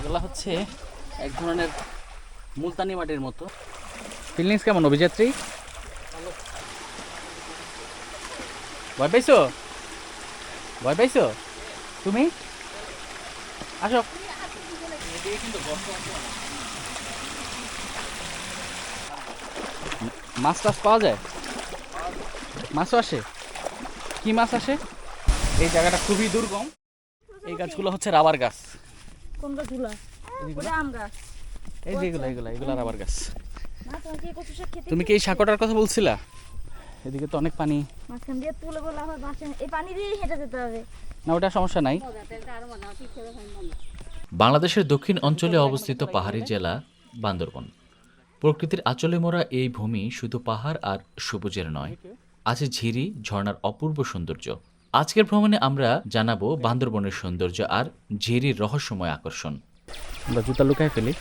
এগুলা হচ্ছে এক ধরনের মুলতানি মাটির মতো। ফিলিংস কেমন, অভিযাত্রী? ভয় পাইছো? ভয় পাইছো? তুমি? আসো। মাছ টাছ পাওয়া যায়? মাছও আসে? কি মাছ আসে? এই জায়গাটা খুবই দুর্গম। এই গাছগুলো হচ্ছে রাবার গাছ। কোন গাছগুলো ওটা আম গাছ। এই যে এগুলো এগুলো এগুলো রাবার গাছ। না তোমাকে এই কচু শাক খেতে তুমি কি এই সাঁকোটার কথা বলছিলা? এদিকে তো অনেক পানি। মাঝখান দিয়ে তুলে বলা হয় এই পানি দিয়ে হেঁটে যেতে হবে। না ওটা সমস্যা নাই। বাংলাদেশের দক্ষিণ অঞ্চলে অবস্থিত পাহাড়ি জেলা বান্দরবন। প্রকৃতির আচলে মোড়া এই ভূমি শুধু পাহাড় আর সবুজের নয় আছে ঝিরি ঝর্ণার অপূর্ব সৌন্দর্য। আজকের ভ্রমণে আমরা জানাব বান্দরবনের সৌন্দর্য আর ঝিরির রহস্যময় আকর্ষণ। আমরা জুতা লুকায় ফেলি।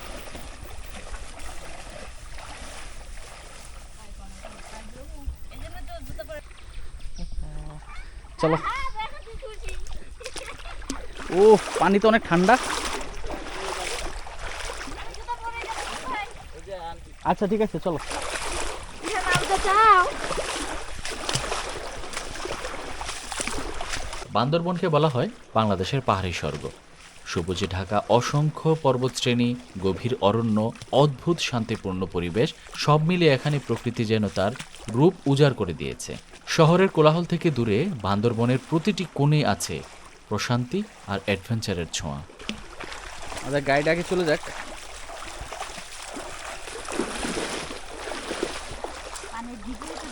চলো। ও পানি তো অনেক ঠান্ডা। আচ্ছা ঠিক আছে চলো। বান্দরবনকে বলা হয় বাংলাদেশের পাহাড়ি স্বর্গ। সবুজে ঢাকা অসংখ্য পর্বতশ্রেণী গভীর অরণ্য অদ্ভুত শান্তিপূর্ণ পরিবেশ সব মিলিয়ে এখানে প্রকৃতি যেন তার রূপ উজাড় করে দিয়েছে। শহরের কোলাহল থেকে দূরে বান্দরবনের প্রতিটি কোণে আছে প্রশান্তি আর অ্যাডভেঞ্চারের ছোঁয়া। আমাদের গাইড আগে চলে যাক।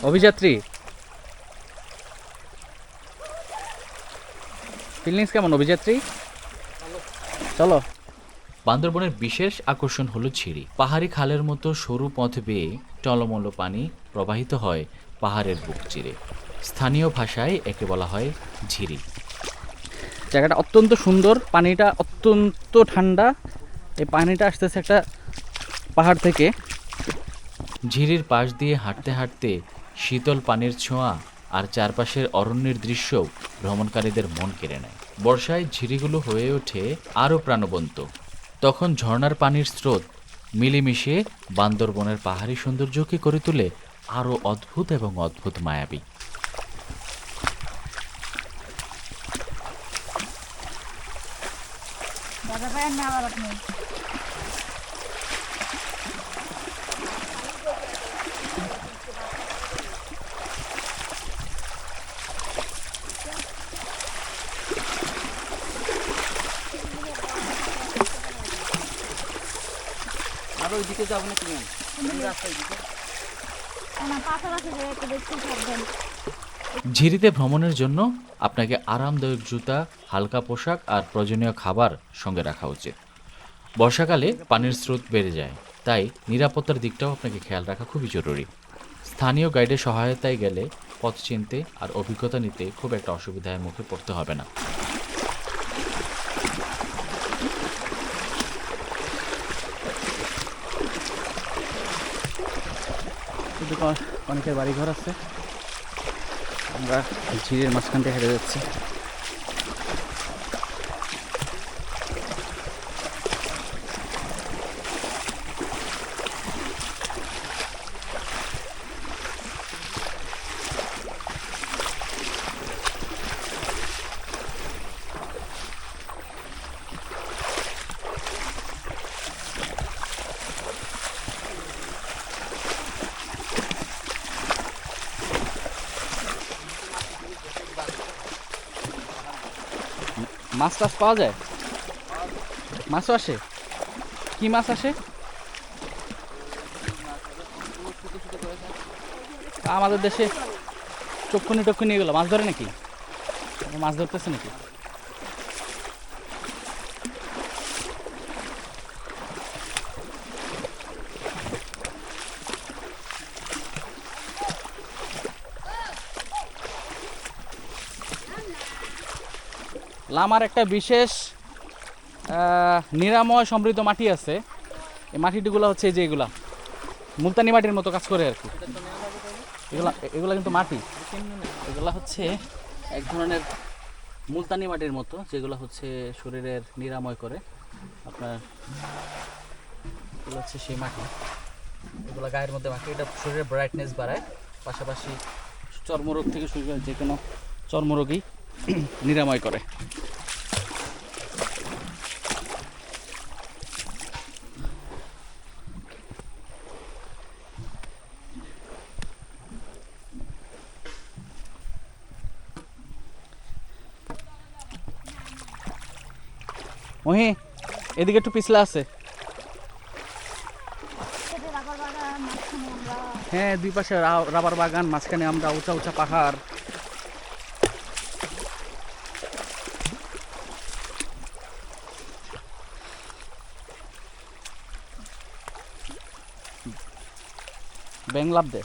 অভিযাত্রী ফিলিংস কেমন অভিযাত্রী চলো। বান্দরবনের বিশেষ আকর্ষণ হলো ছিড়ি পাহাড়ি খালের মতো সরু পথ বেয়ে টলমল পানি প্রবাহিত হয় পাহাড়ের বুক চিরে। স্থানীয় ভাষায় একে বলা হয় ঝিরি। জায়গাটা অত্যন্ত সুন্দর পানিটা অত্যন্ত ঠান্ডা। এই পানিটা আসতেছে একটা পাহাড় থেকে। ঝিরির পাশ দিয়ে হাঁটতে হাঁটতে শীতল পানির ছোঁয়া আর চারপাশের অরণ্যের দৃশ্যও ভ্রমণকারীদের মন কেড়ে নেয়। বর্ষায় ঝিরিগুলো হয়ে ওঠে আরও প্রাণবন্ত। তখন ঝর্ণার পানির স্রোত মিলেমিশে বান্দরবনের পাহাড়ি সৌন্দর্যকে করে তোলে আরও অদ্ভুত এবং অদ্ভুত মায়াবী। দাদা আপনি? আর যাব না রাস্তায় দিকে। না পাথর আছে যে একটু দেখতে সাবধান ঝিরিতে ভ্রমণের জন্য আপনাকে আরামদায়ক জুতা হালকা পোশাক আর প্রয়োজনীয় খাবার সঙ্গে রাখা উচিত। বর্ষাকালে পানির স্রোত বেড়ে যায় তাই নিরাপত্তার দিকটাও আপনাকে খেয়াল রাখা খুবই জরুরি। স্থানীয় গাইডের সহায়তায় গেলে পথ চিনতে আর অভিজ্ঞতা নিতে খুব একটা অসুবিধায় মুখে পড়তে হবে না। অনেকের বাড়িঘর আছে। আমরা ঝিরের মাঝখান থেকে হেঁটে যাচ্ছি। মাছ টাছ পাওয়া যায়? মাছও আসে? কি মাছ আসে? আমাদের দেশে চক্ষুনি টক্ষুনি এগুলো, মাছ ধরে নাকি? মাছ ধরতেছে নাকি? লামার একটা বিশেষ নিরাময় সমৃদ্ধ মাটি আছে। এই মাটিগুলো হচ্ছে এই যে এগুলা। মুলতানি মাটির মতো কাজ করে আর কি এগুলা এগুলা কিন্তু মাটি। এগুলা হচ্ছে এক ধরনের মুলতানি মাটির মতো, যেগুলো হচ্ছে শরীরের নিরাময় করে। আপনার, এগুলো হচ্ছে সেই মাটি। এগুলো গায়ের মধ্যে মাটি, এটা শরীরের ব্রাইটনেস বাড়ায়। পাশাপাশি চর্মরোগ থেকে শুরু করে যে কোনো চর্মরোগই নিরাময় করে। মহি, এদিকে একটু পিছলা আছে। হ্যাঁ দুই পাশে রাবার বাগান, মাঝখানে আমরা উঁচা উঁচা পাহাড়। ব্যাং লাভ দে।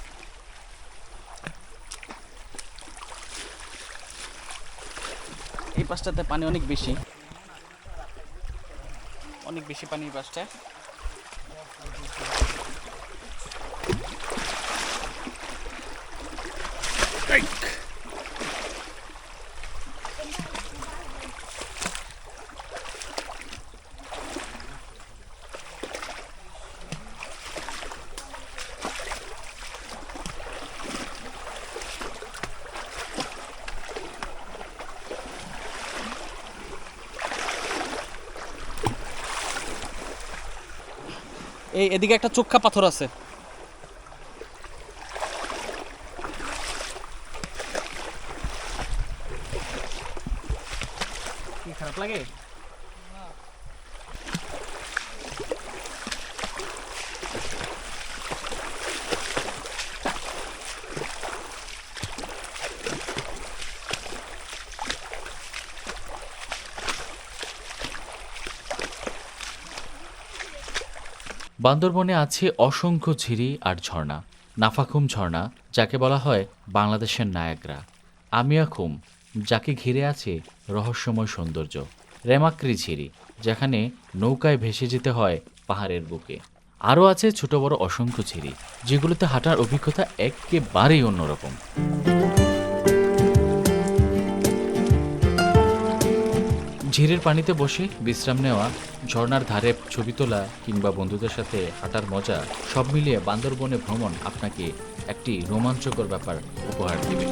এই পাশটাতে পানি অনেক বেশি। অনেক বেশি পানি এই এই এদিকে একটা চোখা পাথর আছে। কি খারাপ লাগে? বান্দরবনে আছে অসংখ্য ঝিরি আর ঝর্ণা, নাফাখুম ঝর্ণা, যাকে বলা হয় বাংলাদেশের নায়াগ্রা। আমিয়াখুম যাকে ঘিরে আছে রহস্যময় সৌন্দর্য। রেমাক্রি ঝিরি, যেখানে নৌকায় ভেসে যেতে হয় পাহাড়ের বুকে। আরও আছে ছোট বড় অসংখ্য ঝিরি, যেগুলোতে হাঁটার অভিজ্ঞতা একেবারেই অন্যরকম। ঝিরের পানিতে বসে বিশ্রাম নেওয়া ঝর্নার ধারে ছবি তোলা কিংবা বন্ধুদের সাথে হাঁটার মজা, সব মিলিয়ে বান্দরবনে ভ্রমণ আপনাকে একটি রোমাঞ্চকর ব্যাপার উপহার দেবে।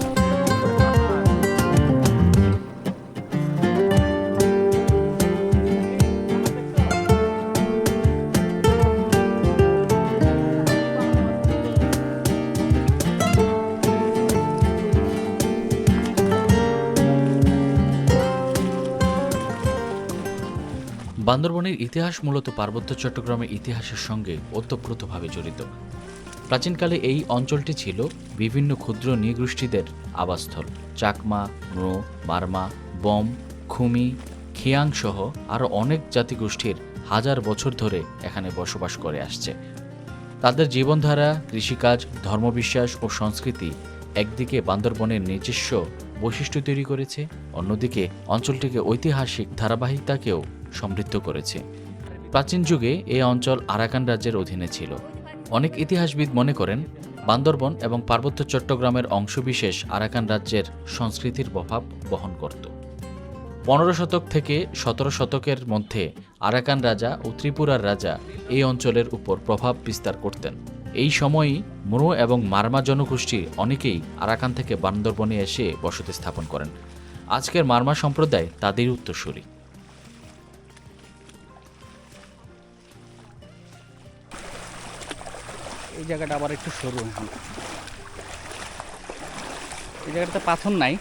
বান্দরবনের ইতিহাস মূলত পার্বত্য চট্টগ্রামের ইতিহাসের সঙ্গে ওতপ্রোতভাবে জড়িত। প্রাচীনকালে এই অঞ্চলটি ছিল বিভিন্ন ক্ষুদ্র নৃগোষ্ঠীদের আবাসস্থল। চাকমা নো মারমা, বম, খুমি খিয়াং সহ আরও অনেক জাতিগোষ্ঠীর হাজার বছর ধরে এখানে বসবাস করে আসছে। তাদের জীবনধারা, কৃষিকাজ, ধর্মবিশ্বাস ও সংস্কৃতি একদিকে বান্দরবনের নিজস্ব বৈশিষ্ট্য তৈরি করেছে, অন্যদিকে অঞ্চলটিকে ঐতিহাসিক ধারাবাহিকতাকেও সমৃদ্ধ করেছে। প্রাচীন যুগে এই অঞ্চল আরাকান রাজ্যের অধীনে ছিল। অনেক ইতিহাসবিদ মনে করেন, বান্দরবন এবং পার্বত্য চট্টগ্রামের অংশবিশেষ আরাকান রাজ্যের সংস্কৃতির প্রভাব বহন করত। পনেরো শতক থেকে সতেরো শতকের মধ্যে আরাকান রাজা ও ত্রিপুরার রাজা এই অঞ্চলের উপর প্রভাব বিস্তার করতেন। এই সময়ই মুরো এবং মারমা জনগোষ্ঠী অনেকেই আরাকান থেকে বান্দরবনে এসে বসতি স্থাপন করেন। আজকের মারমা সম্প্রদায় তাদের উত্তরসূরি। জায়গাটা আবার একটু সরু এখন এই জায়গাটাতে পাথর নাই,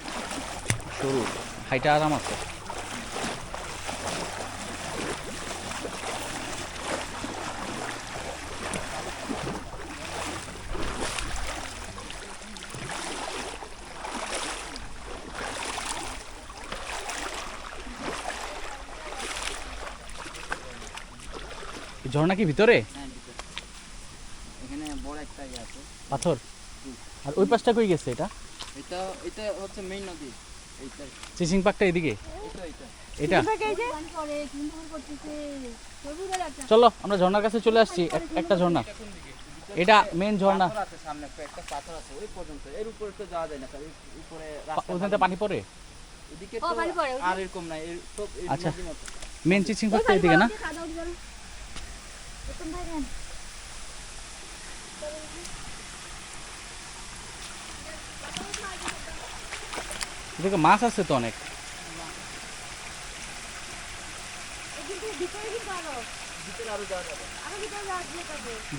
সরু, হাইটা আরাম আছে। ঝর্ণা কি ভিতরে এখানে বড় একটা ইয়ে আছে পাথর আর ওই পাশটা কই গেছে এটা? এটা এটা হচ্ছে মেইন নদী। এইটা। চিচিং পাকটা এদিকে? এটা। এটা চলো আমরা ঝর্ণার কাছে চলে আসছি। একটা ঝর্ণা। এটা মেন ঝর্ণা। সামনে একটা- একটা পাথর আছে ওই পর্যন্ত। এর উপরে তো যাওয়া যায় না উপরে রাস্তা ওখান পানি। পড়ে? এদিকে তো পানি পড়ে, আর এরকম নাই এর সব আচ্ছা। মেন চিচিং করতে এদিকে না খাওয়া দাওয়া করো। প্রথম ভাই নেন। এদিকে মাছ আছে তো অনেক এই কিন্তু ভিতরে কিন্তু আরও। আরও মাছ আছে তো অনেক।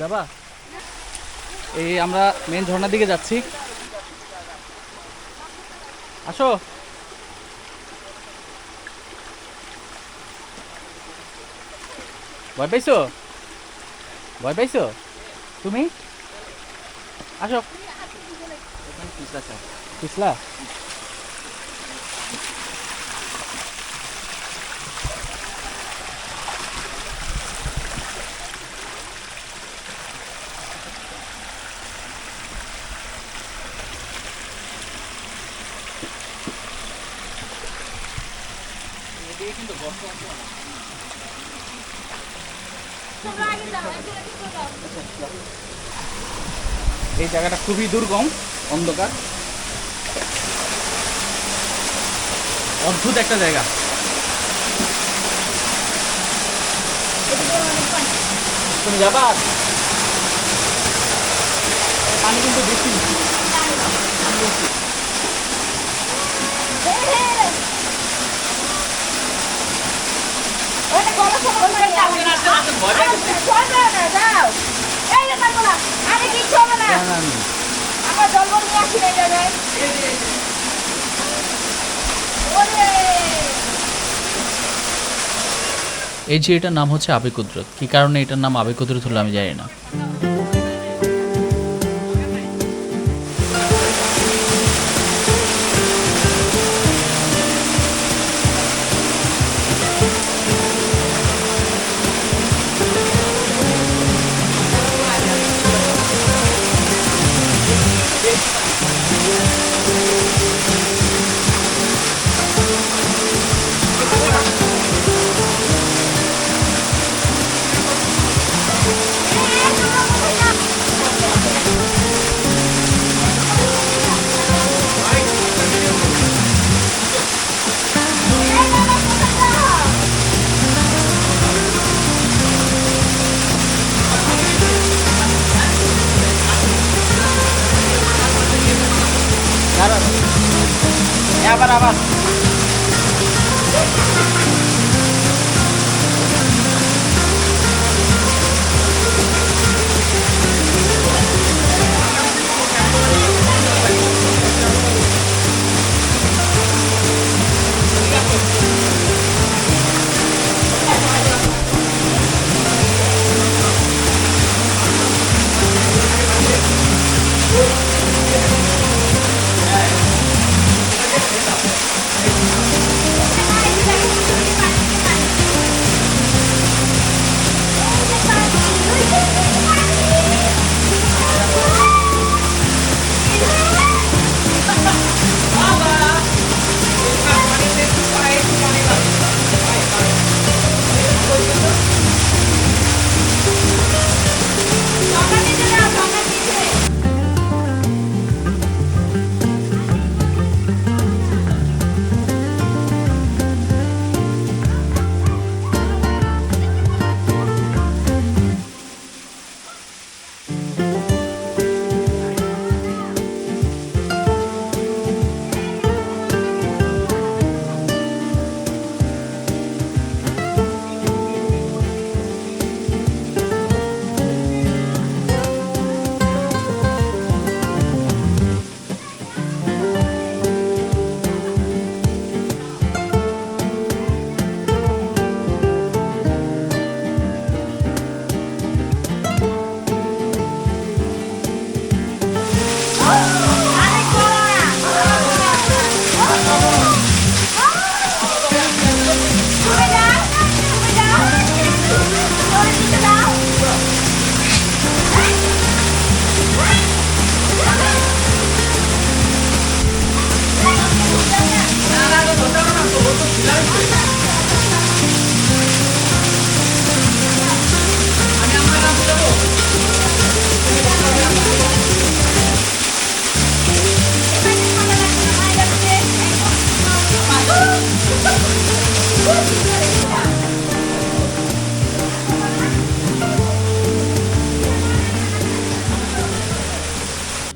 যাবা? এই আমরা মেন ঝর্ণার দিকে যাচ্ছি। আসো। ভয় পাইছো? ভয় পাইছো? তুমি? আসো। পিছলা পিছলা? এই জায়গাটা খুবই দুর্গম অন্ধকার। অদ্ভুত একটা জায়গা। তুমি যাবা? পানি কিন্তু বেশি ওটা গলা সমান করে যাও। চলবে না, যাও। এই যে পারব না। আরে কিচ্ছু হবে না। আমরা জল নিয়ে আসি না এই এই যে এটার নাম হচ্ছে আবেগ কি কী কারণে এটার নাম আবেগ কুদরত হলো আমি জানি না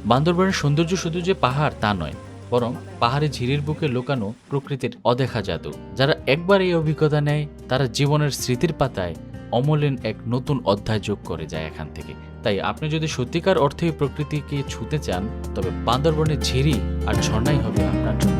বান্দরবানের সৌন্দর্য শুধু যে পাহাড়, তা নয়, বরং পাহাড়ে ঝিরির বুকে লুকানো প্রকৃতির অদেখা জাদু। যারা একবার এই অভিজ্ঞতা নেয়, তারা জীবনের স্মৃতির পাতায় অমলিন এক নতুন অধ্যায় যোগ করে যায় এখান থেকে। তাই আপনি যদি সত্যিকার অর্থে প্রকৃতিকে ছুতে চান, তবে বান্দরবনের ঝিরি আর ঝর্ণাই হবে আপনার জন্য